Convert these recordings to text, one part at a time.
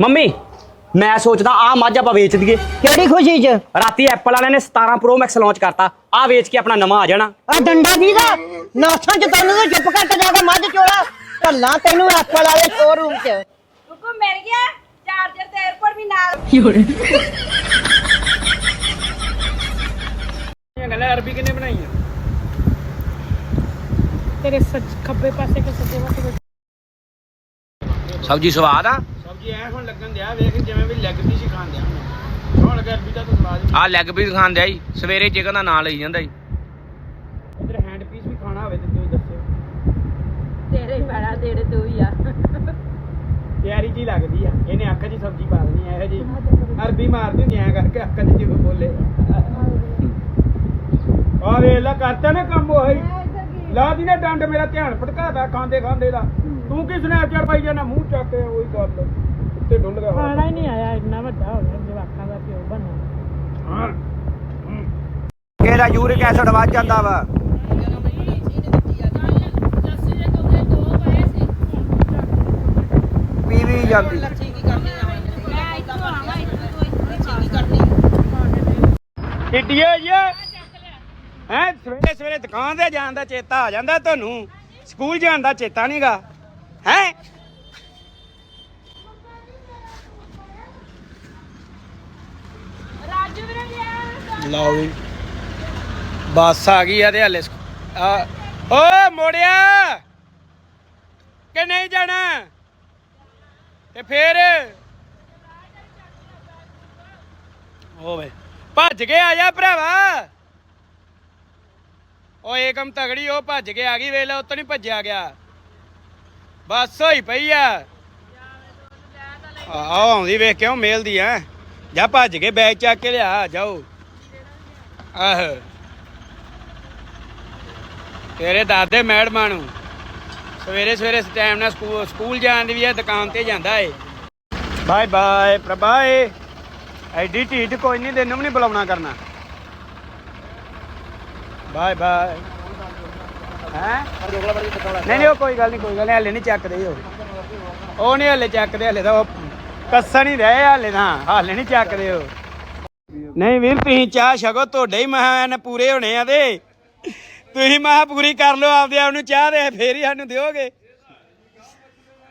Mummy ਮੈਂ ਸੋਚਦਾ ਆ ਮੱਝ ਆਪਾਂ ਵੇਚ ਦਈਏ। ਕਿਹੜੀ ਖੁਸ਼ੀ ਚ? ਰਾਤੀ ਐਪਲ ਵਾਲਿਆਂ ਨੇ 17 ਪ੍ਰੋ ਮੈਕਸ ਲਾਂਚ ਕਰਤਾ। ਆ ਵੇਚ ਕੇ ਆਪਣਾ ਨਵਾਂ ਆ ਜਾਣਾ। ਆ ਡੰਡਾ ਦੀ ਦਾ ਨਾਸਾਂ ਚ ਤੈਨੂੰ ਤਾਂ ਚੁੱਪ ਕਰਕੇ ਜਾ ਕੇ ਮੱਝ ਚੋਲਾ। ਭੱਲਾ ਤੈਨੂੰ ਐਪਲ ਵਾਲੇ ਸ਼ੋਰੂਮ ਚ। ਕੁਕੂ ਮਿਲ ਗਿਆ। ਚਾਰਜਰ ਤੇ 에어ਪੋਰਟ ਵੀ ਨਾਲ ਗੱਲਾਂ ਅਰਬੀ ਕਿੰਨੇ ਬਣਾਈਆਂ? ਤੇਰੇ ਸੱਜ ਖੱਬੇ ਪਾਸੇ ਕਿ ਸੱਜੇ ਪਾਸੇ ਸਬਜੀ ਸਵਾਦ ਆ? ਸਬਜ਼ੀ ਐ ਹੁਣ ਲੱਗਣ ਦਿਆ ਵੇਖ ਜਿਵੇਂ ਵੀ ਲੈਗ ਪੀਸ ਹੀ ਖਾਣ ਦਿਆ ਹੁਣ। ਹੁਣ ਲੱਗਾ ਅਰਬੀ ਦਾ ਤਾਂ ਸਵਾਦ ਹੀ ਆ ਲੈਗ ਪੀਸ ਖਾਂਦੇ ਆ ਜੀ ਸਵੇਰੇ ਚਿਕਨ ਦਾ ਨਾਂ ਲਈ ਜਾਂਦਾ ਜੀ। ਇਧਰ ਹੈਂਡ ਪੀਸ ਵੀ ਖਾਣਾ ਹੋਵੇ ਤੇ ਤੁਸੀਂ ਦੱਸਿਓ। ਤੇਰੇ ਹੀ ਬੜਾ ਤੇਰੇ ਤੂੰ ਹੀ ਆ। ਤਿਆਰੀ ਜੀ ਲੱਗਦੀ ਆ ਇਹਨੇ ਅੱਖ 'ਚ ਸਬਜ਼ੀ ਪਾ ਦੇਣੀ ਇਹੋ ਜੀ ਅਰਬੀ ਮਾਰਦੀ ਹੁੰਦੀ ਐ ਕਰਕੇ ਅੱਖ 'ਚ ਜਿਵੇਂ ਬੋਲੇ। ਆ ਵੇ ਲਾ ਕਰਤਾ ਨਾ ਕੰਮ ਉਹੀ ਲਾ ਦੀ ਨੇ ਡੰਡ ਮੇਰਾ ਧਿਆਨ ਭਟਕਾਦਾ ਖਾਂਦੇ ਖਾਂਦੇ ਦਾ ਤੂੰ ਕੀ ਸਨੈਪਚੈਟ ਪਾਈ ਜਾਣਾ ਮੂੰਹ ਚੱਕ ਕੇ ਉਹੀ ਗੱਲ। ਉੱਤੇ ਡੁੱਲ ਗਿਆ ਖਾਣਾ ਹੀ ਨਹੀਂ ਆਇਆ ਇੰਨਾ ਵੱਡਾ ਹੋ ਗਿਆ ਜਵਾਕਾਂ ਦਾ ਪਿਓ ਬਣਨਾ। ਕਿਹੜਾ ਯੂਰਿਕ ਐਸਿਡ ਵੱਧ ਜਾਂਦਾ ਵਾ? ਪੀ ਵੀ ਜਾਂਦੀ। ਕਿੱਡੀਏ ਜੀ? ਹੈ ਸਵੇਰੇ ਸਵੇਰੇ ਦੁਕਾਨ ਤੇ ਜਾਣ ਦਾ ਚੇਤਾ ਆ ਜਾਂਦਾ ਤੁਹਾਨੂੰ। ਸਕੂਲ ਜਾਣ ਦਾ ਚੇਤਾ ਨਹੀਂਗਾ ਹੈ ਰਾਜੂ ਵੀਰੇ ਗਿਆ ਲਓ ਵੀ। ਬੱਸ ਆ ਗਈ ਆ ਤੇ ਹਲੇ ਸਕ- ਆ, ਓਏ ਮੋੜਿਆ! ਕਿ ਨਹੀਂ ਜਾਣਾ? ਤੇ ਫੇਰ? ਹੋਵੇ ਭੱਜ ਕੇ ਆ ਜਾ ਭਰਾਵਾ। ਓਏ ਏਕਮ ਤਗੜੀ ਉਹ ਭੱਜ ਕੇ ਆ ਗਈ ਵੇਲੇ ਉੱਤੋਂ ਨਹੀਂ ਭੱਜਿਆ ਗਿਆ। ਬੱਸ ਹੋਈ ਪਈ ਆ। ਆ, ਆਉਂਦੀ ਵੇਖ ਕਿਉਂ ਮੇਲਦੀ ਆ ਜਾ ਭੱਜ ਕੇ ਬੈਗ ਚੱਕ ਕੇ ਲਿਆ, ਜਾਓ। ਆਹ। ਤੇਰੇ ਦਾਦੇ ਮੈਡਮਾਂ ਨੂੰ ਸਵੇਰੇ ਸਵੇਰੇ ਟਾਈਮ ਨਾਲ ਸਕੂਲ ਸਕੂਲ ਜਾਣ ਦੀ ਵੀ ਆ ਦੁਕਾਨ ਤੇ ਜਾਂਦਾ ਏ। ਬਾਏ ਬਾਏ ਪ੍ਰਭਾਏ ਐਡੀ ਢੀਠ ਕੋਈ ਨਹੀਂ, ਤੈਨੂੰ ਵੀ ਨਹੀਂ ਬੁਲਾਉਣਾ ਕਰਨਾ। Bye bye. ਹੈ? ਨਹੀਂ ਨਹੀਂ, ਉਹ ਕੋਈ ਗੱਲ ਨਹੀਂ, ਕੋਈ ਗੱਲ ਨਹੀਂ, ਹਲੇ ਨਹੀਂ ਚੱਕਦੇ ਉਹ। ਉਹ ਨਹੀਂ ਹਲੇ ਚੱਕਦੇ, ਹਲੇ ਤਾਂ ਉਹ ਕੱਸਣ ਹੀ ਰਹੇ ਹਲੇ ਤਾਂ। ਹਲੇ ਨਹੀਂ ਚੱਕਦੇ ਉਹ। ਨਹੀਂ ਵੀਰ ਤੁਸੀਂ ਚਾਹ ਛਕੋ ਤੁਹਾਡੇ ਹੀ ਮਹਾਂ ਪੂਰੇ ਹੋਣੇ ਆ ਤੇ। ਤੁਸੀਂ ਮਹਾਂ ਪੂਰੀ ਕਰ ਲਓ ਆਪਦੇ ਆਪ ਨੂੰ ਚਾਹ ਦੇ ਫੇਰ ਹੀ ਸਾਨੂੰ ਦਿਓਗੇ।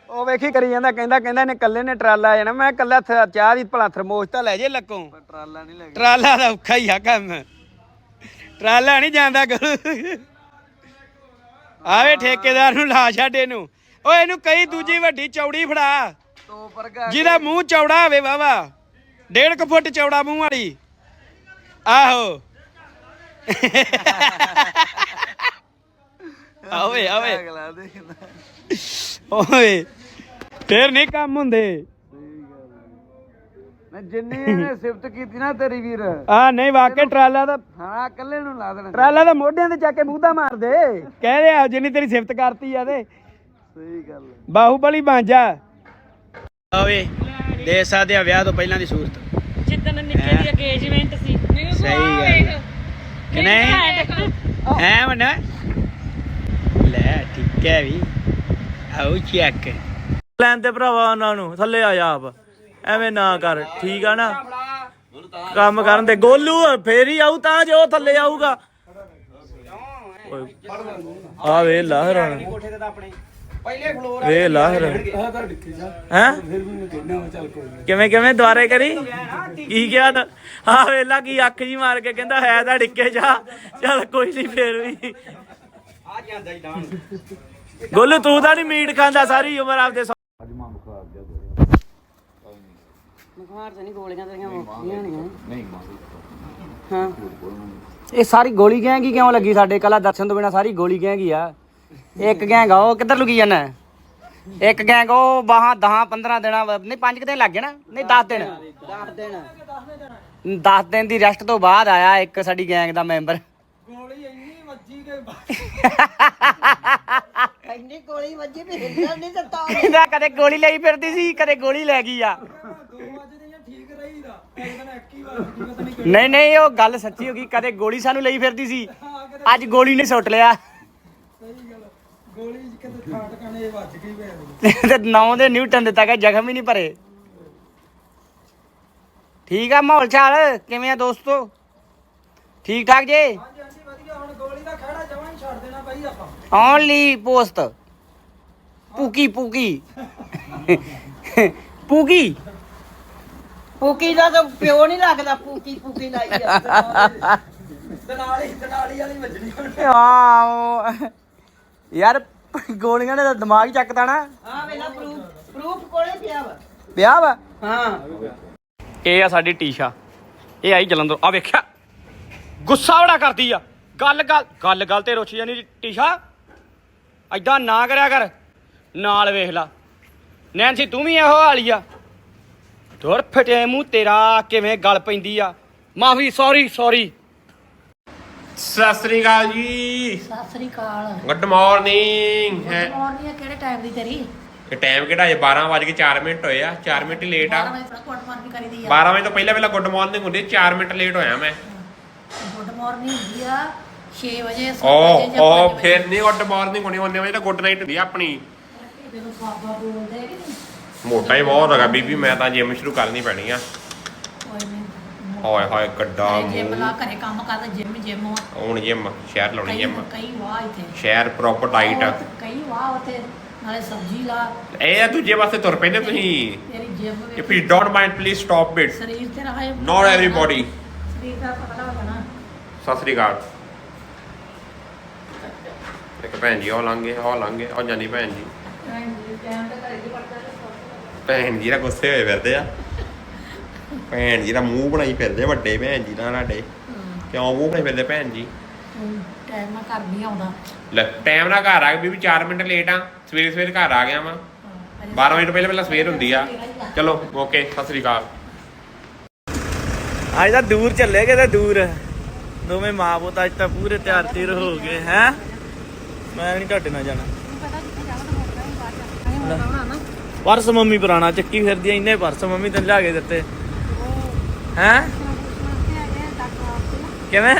ਉਹ ਵੇਖੀ ਕਰੀ ਜਾਂਦਾ ਕਹਿੰਦਾ ਕਹਿੰਦਾ ਇਹਨੇ ਕੱਲੇ ਨੇ ਟਰਾਲਾ ਜਾਣਾ ਮੈਂ ਕੱਲਾ ਚਾਹ ਦੀ ਭਲਾ ਥਰਮੋਸ ਤਾਂ ਲੈ ਜੇ ਲੱਕੋਂ। ਟਰਾਲਾ ਨਹੀਂ ਲੈ ਟਰਾਲਾ ਦਾ ਔਖਾ ਹੀ ਆ ਕੰਮ। ਟਰਾਲਾ ਨਹੀਂ ਜਾਂਦਾ ਗੁਰੂ ਆਵੇ ਠੇਕੇਦਾਰ ਨੂੰ ਲਾ ਛੱਡ ਇਹਨੂੰ। ਓਏ ਇਹਨੂੰ ਕਈ ਦੂਜੀ ਵੱਡੀ ਚੌੜੀ ਫੜਾ। ਜਿਹਦਾ ਮੂੰਹ ਚੌੜਾ ਹੋਵੇ ਵਾਵਾ ਡੇਢ ਕੁ ਫੁੱਟ ਚੌੜਾ ਮੂੰਹ ਵਾਲੀ। ਆਹੋ। ਆਵੇ ਆਵੇ ਓਏ। ਫੇਰ ਨਹੀਂ ਕੰਮ ਹੁੰਦੇ। ਜਿੰਨੀ ਇਹਨੇ ਸਿਫਤ ਕੀਤੀ ਨਾ ਤੇਰੀ ਵੀਰ। ਆ ਨਹੀਂ ਵਾਕਿਆ ਟਰਾਲਾ ਦਾ ਹਾਂ ਇਕੱਲੇ ਨੂੰ ਲਾ ਦੇਣਾ ਟਰਾਲਾ ਦਾ ਮੋਢਿਆਂ ਤੇ ਚੱਕ ਕੇ ਮੂੰਹ ਦਾ ਮਾਰ ਦੇ। ਕਹਿ ਰਿਹਾ ਜਿੰਨੀ ਤੇਰੀ ਸਿਫਤ ਕਰਤੀ ਆ ਤੇ। ਸਹੀ ਗੱਲ। ਬਾਹੂਬਲੀ ਬਾਂਝਾ ਆਵੇ ਦੇ ਸਕਦੇ ਆ ਵਿਆਹ ਤੋਂ ਪਹਿਲਾਂ ਦੀ ਸੂਰਤ। ਜਿੱਦਣ ਨਿੱਕੇ ਦੀ ਅਗੇਜਮੈਂਟ ਸਹੀ ਗੱਲ ਕਿ ਨਹੀਂ? ਐ ਮਨ? ਲੈ ਠੀਕ ਹੈ ਵੀ। ਆਉ ਚੈੱਕ ਲੈਣ ਤੇ ਭਰਾਵਾ ਉਹਨਾਂ ਨੂੰ ਥੱਲੇ ਆ ਜਾ ਆਪ। ਐਵੇਂ ਨਾ ਕਰ ਠੀਕ ਆ ਨਾ? ਕੰਮ ਕਰਨ ਦੇ। ਗੋਲੂ ਫੇਰ ਹੀ ਆਊ ਤਾਂ ਜੇ ਥੱਲੇ ਆਊਗਾ। ਓਏ, ਆ ਵੇ ਲਾਹਰ ਕੋਠੇ ਤੇ ਤਾਂ ਆਪਣੇ ਪਹਿਲੇ ਫਲੋਰ ਵੇ ਲਾਹਰ ਹੈ ਕਿਵੇਂ ਕਿਵੇਂ ਦੁਆਰੇ ਕਰੀ? ਕੀ ਕਿਹਾ ਤਾ? ਆ ਵੇਲਾ ਕੀ ਅੱਖ ਜੀ ਮਾਰ ਕੇ ਕਹਿੰਦਾ ਹੈ ਤਾਂ ਡਿੱਕੇ ਜਾ। ਚੱਲ ਕੋਈ ਨਹੀਂ ਫੇਰ ਵੀ। ਆ ਜਾਂਦਾ ਹੀ ਡਾਂ ਗੋਲੂ ਤੂੰ ਤਾਂ ਨਹੀਂ ਮੀਟ ਖਾਂਦਾ ਸਾਰੀ ਉਮਰ ਆਪਦੇ ਸੌ- ਇਹ ਸਾਰੀ ਗੋਲੀ ਗੈਂਗ ਹੀ ਕਿਉਂ ਲੱਗੀ ਸਾਡੇ? ਕੱਲਾ ਦਰਸ਼ਨ ਤੋਂ ਬਿਨਾ ਸਾਰੀ ਗੋਲੀ ਗੈਂਗ ਹੀ ਆ। ਇੱਕ ਗੈਂਗ ਆ ਉਹ ਕਿੱਧਰ ਲੁਕੀ ਜਾਂਦਾ ਇੱਕ ਗੈਂਗ ਉਹ ਬਾਹਾਂ 10 15 ਦਿਨਾਂ ਵਾ- ਨਹੀਂ 5 ਦਿਨ ਲੱਗ ਗਏ ਨਾ? ਨਹੀਂ 10 ਦਿਨ। 10 ਦਿਨ 10 ਦਿਨ ਦੀ ਰੈਸਟ ਤੋਂ ਬਾਅਦ ਆਇਆ ਇੱਕ ਸਾਡੀ ਗੈਂਗ ਦਾ ਮੈਂਬਰ। ਇੰਨੀ ਗੋਲੀ ਵੱਜੀ ਵੀ ਹਿੱਲਣ ਨਹੀਂ ਦਿੱਤਾ ਇਹਦਾ ਕਦੇ ਗੋਲੀ ਲਈ ਫਿਰਦੀ ਸੀ ਕਦੇ ਗੋਲੀ ਲੈ ਗਈ ਆ। ਨਹੀਂ ਨਹੀਂ ਉਹ ਗੱਲ ਸੱਚੀ ਹੋ ਗਈ ਕਦੇ ਗੋਲੀ ਸਾਨੂੰ ਲਈ ਫਿਰਦੀ ਸੀ। ਅੱਜ ਗੋਲੀ ਨੇ ਸੁੱਟ ਲਿਆ। ਗੋਲੀ ਕਿਤੇ ਥਾਟ ਕਨੇ ਵੱਜ ਗਈ ਤੇ 9 ਦੇ ਨਿਊਟਨ ਦਿੱਤਾ ਗਿਆ ਜ਼ਖਮ ਹੀ ਨਹੀਂ ਭਰੇ। ਠੀਕ ਆ ਮਾਹੌਲ ਚਾਲ ਕਿਵੇਂ ਆ ਦੋਸਤੋ? ਠੀਕ ਠਾਕ ਜੇ? Only post ਪੂਕੀ ਪੂਕੀ। ਪੂਕੀ? ਪੂਕੀ ਦਾ ਤਾਂ ਪਿਓ ਨਹੀਂ ਲੱਗਦਾ ਪੂਕੀ ਪੂਕੀ ਲਾਈ ਆ ਆਹ, ਯਾਰ ਗੋਲੀਆਂ ਨੇ ਤਾਂ ਦਿਮਾਗ ਹੀ ਚੱਕਦਾ ਨਾ। ਆ ਵੇਲਾ ਪ੍ਰੂਫ ਪ੍ਰੂਫ ਕੋਲੇ ਪਿਆ ਵਾ। ਵਿਆਹ ਵਾ? ਹਾਂ। ਇਹ ਆ ਸਾਡੀ ਟੀਸ਼ਾ। ਇਹ ਆਈ ਜਲੰਧਰ। ਆ ਵੇਖਿਆ? ਗੁੱਸਾ ਬੜਾ ਕਰਦੀ ਆ। ਗੱਲ ਗੱਲ ਗੱਲ ਗੱਲ ਤੇ ਰੁੱਛ ਜਾਨੀ ਟੀਸ਼ਾ। ਐਦਾਂ ਨਾ ਕਰਿਆ ਕਰ। ਨਾਲ ਵੇਖ ਲਾ। ਨੈਂਸੀ ਤੂੰ ਵੀ ਇਹੋ ਹਾਲੀ ਆ। ਦੁਰ ਫਟੇ ਮੂੰਹ ਤੇਰਾ ਕਿਵੇਂ ਗੱਲ ਪੈਂਦੀ ਆ। ਮਾਫੀ ਸੌਰੀ ਸੌਰੀ ਸਤਿ ਸ੍ਰੀ ਅਕਾਲ ਜੀ। ਸਤਿ ਸ੍ਰੀ ਅਕਾਲ। ਗੁੱਡ ਮਾਰਨਿੰਗ ਹੈ? ਮੌਰਨੀ ਕਿਹੜੇ ਟਾਈਮ ਦੀ ਤੇਰੀ? ਇਹ ਟਾਈਮ ਕਿਹੜਾ ਹੈ? 12 ਵਜ ਕੇ 4 ਮਿੰਟ ਹੋਏ ਆ। 4 ਮਿੰਟ ਲੇਟ ਆ। ਵਜੇ ਤੱਕ ਕੋਟ ਮਾਰਨੀ ਕਰੀਦੀ 12 ਵਜੇ ਤੋਂ ਪਹਿਲਾਂ ਪਹਿਲਾਂ ਗੁੱਡ ਮਾਰਨਿੰਗ ਹੁੰਦੀ 4 ਮਿੰਟ ਲੇਟ ਹੋਇਆ ਮੈਂ। ਗੁੱਡ ਮਾਰਨਿੰਗ ਹੁੰਦੀ ਆ। 6 ਵਜੇ ਓ ਓ ਫਿਰ ਨਹੀਂ ਗੁੱਡ ਮਾਰਨਿੰਗ ਹੋਣੀ ਉਹਨੇ ਵਜੇ ਤਾਂ ਗੁੱਡ ਨਾਈਟ ਹੁੰਦੀ ਆ ਆਪਣੀ। ਮੋਟਾ ਹੀ ਬਹੁਤ ਹੈਗਾ। ਬੀਬੀ ਮੈਂ ਤਾਂ ਜਿਮ ਸ਼ੁਰੂ ਕਰਨੀ ਪੈਣੀ ਆ। ਕੋਈ ਨਹੀਂ। ਹਾਏ ਹਾਏ ਗੱਡਾ ਜਿਮ ਲਾ ਘਰੇ ਕੰਮ ਕਰਦਾ ਜਿਮ ਜਿਮ। ਹੁਣ ਜਿਮ ਸ਼ਹਿਰ ਲਾਉਣੀ ਜਿਮ। ਕਈ ਵਾਹ ਇੱਥੇ। ਸ਼ਹਿਰ ਪ੍ਰੋਪਰ ਡਾਈਟ ਉਹ ਕਈ ਵਾਹ ਉੱਥੇ ਨਾਲੇ ਸਬਜ਼ੀ ਲਾ। ਇਹ ਆ ਦੂਜੇ ਪਾਸੇ ਤੁਰ ਪੈਂਦੇ ਤੁਸੀਂ। ਤੇਰੀ gym if you don't mind please stop it ਸਰੀਰ ਤੇਰਾ ਹੈ ਨਾਟ ਐਵਰੀਬਾਡੀ ਸਰੀਰ ਦਾ ਪਤਾ ਲੱਗ ਜਾਣਾ ਸਤਿ ਸ੍ਰੀ ਅਕਾਲ। ਇੱਕ ਭੈਣ ਜੀ ਉਹ ਲੰਘੇ ਉਹ ਲੰਘੇ ਉਹ ਜਾਂਦੀ ਭੈਣ ਜੀ। ਟਾਈਮ ਤੇ ਘਰੇ ਦੀ ਪੜਦਾ ਭੈਣ ਜੀ ਦਾ ਗੁੱਸੇ ਹੋਏ ਫਿਰਦੇ ਆ। ਭੈਣ ਜੀ ਦਾ ਮੂੰਹ ਬਣਾਈ ਫਿਰਦੇ ਵੱਡੇ ਭੈਣ ਜੀ ਦਾ ਸਾਡੇ। ਕਿਉਂ ਮੂੰਹ ਬਣਾਈ ਫਿਰਦੇ ਭੈਣ ਜੀ? ਟਾਈਮ ਨਾਲ ਘਰ ਨਹੀਂ ਆਉਂਦਾ। ਲੈ ਟਾਈਮ ਨਾਲ ਘਰ ਆ ਗਏ ਵੀ 4 ਮਿੰਟ ਲੇਟ ਆ। ਸਵੇਰੇ ਸਵੇਰੇ ਘਰ ਆ ਗਿਆ ਵਾਂ। 12 ਵਜੇ ਤੋਂ ਪਹਿਲਾਂ ਪਹਿਲਾਂ ਸਵੇਰ ਹੁੰਦੀ ਆ। ਚਲੋ ਓਕੇ ਸਤਿ ਸ੍ਰੀ ਅਕਾਲ। ਅੱਜ ਤਾਂ ਦੂਰ ਚੱਲੇ ਗਏ ਤੇ ਦੂਰ। ਦੋਵੇਂ ਮਾਂ ਪੁੱਤ ਅੱਜ ਤਾਂ ਪੂਰੇ ਤਿਆਰ ਤਿਰ ਹੋ ਗਏ ਹੈ? ਮੈਂ ਨਹੀਂ ਤੁਹਾਡੇ ਨਾਲ ਜਾਣਾ। ਪਰਸ ਮੰਮੀ ਪੁਰਾਣਾ ਚੱਕੀ ਫਿਰਦੀ ਐ ਇੰਨੇ ਪਰਸ ਮੰਮੀ ਤੈਨੂੰ ਲਿਆ ਕੇ ਦਿੱਤੇ। ਹੈ? ਕਿਵੇਂ?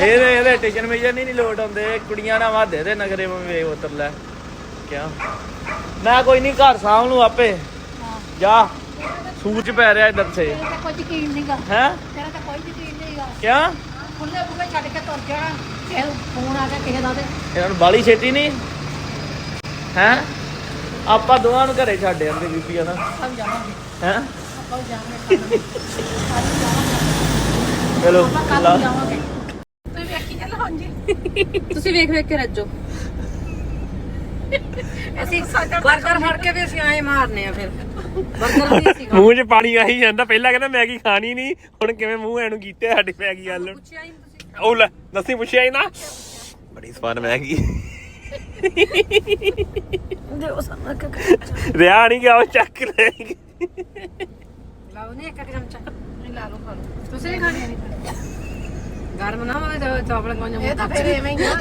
ਇਹਦੇ ਇਹਦੇ ਟਿਸ਼ਨ ਮੇਜਰ ਨਹੀਂ ਨੀ ਲੋਟ ਆਉਂਦੇ। ਕੁੜੀਆਂ ਨਾਲ ਵਾਦੇ ਦੇ ਨਗਰੇ ਮੰਮੀ ਵੇਖ ਉਤਰ ਲੈ। ਕਿਆ? ਮੈਂ ਕੋਈ ਨਹੀਂ ਘਰ ਸਾਂਭ ਨੂੰ ਆਪੇ। ਜਾ। ਸੂਚ ਪੈ ਰਿਹਾ ਇਧਰ ਸੇ। ਤੇਰਾ ਕੋਈ ਯਕੀਨ ਨਹੀਂਗਾ ਹੈ? ਤੇਰਾ ਤਾਂ ਕੋਈ ਯਕੀਨ ਨਹੀਂਗਾ ਕਿਆ? ਖੁੱਲੇ ਬੁੱਗੇ ਛੱਡ ਕੇ ਤੁਰ ਜਾਣਾ। ਕਿਸੇ ਫੋਨ ਆ ਗਿਆ ਕਿਸੇ ਦਾ ਤੇ। ਇਹਨਾਂ ਨੂੰ ਬਾਲੀ ਛੇਤੀ ਨਹੀਂ ਹੈ? ਆਪਾਂ ਦੋਵਾਂ ਨੂੰ ਘਰੇ ਛੱਡ ਜਾਂਦੇ ਬੀਬੀਆਂ ਨਾ। ਆਪਾਂ ਵੀ ਜਾਵਾਂਗੇ। ਹੈ? ਆਪਾਂ ਵੀ ਜਾਵਾਂਗੇ ਕੱਲ੍ਹ ਨੂੰ। ਚਲੋ ਆਪਾਂ ਕੱਲ ਨੂੰ ਜਾਵਾਂਗੇ। ਤੁਸੀਂ ਵੇਖੀ ਚੱਲ ਹਾਂਜੀ ਤੁਸੀਂ ਵੇਖ ਵੇਖ ਕੇ ਰੱਜੋ। ਅਸੀਂ ਬਰਗਰ ਫੜ ਕੇ ਵੀ ਅਸੀਂ ਐਂ ਮਾਰਨੇ ਆ ਫਿਰ। ਬਰਗਰ ਵੀ ਅਸੀਂ ਮੂੰਹ 'ਚ ਪਾਣੀ ਆਈ ਜਾਂਦਾ। ਪਹਿਲਾਂ ਕਹਿੰਦਾ ਮੈਗੀ ਖਾਣੀ ਨਹੀਂ। ਹੁਣ ਕਿਵੇਂ ਮੂੰਹ ਐਨੂੰ ਕੀਤੇ ਸਾਡੀ ਮੈਗੀ ਗੱਲ ਉਹ ਲੈ ਦੱਸੀ ਪੁੱਛਿਆ ਹੀ ਨਾ। ਬੜੀ ਸਵਾਦ ਮੈਗੀ। ਰਿਆ ਨਹੀਂ ਗਿਆ ਉਹ ਚੱਕ ਲੈ ਲਾਓ ਨਹੀਂ ਇੱਕ ਇੱਕ ਚਮਚਾ। ਨਹੀਂ ਲਾ ਲਓ ਖਾ ਲਓ। ਤੁਸੀਂ ਨਹੀਂ ਖਾਣੀ? ਗਰਮ ਨਾ ਹੋਵੇ ਤਾਂ ਚਾਵਲ ਗਾਂ ਇਹ ਤਾਂ ਫਿਰ ਐਵੇਂ ਹੀ ਆ।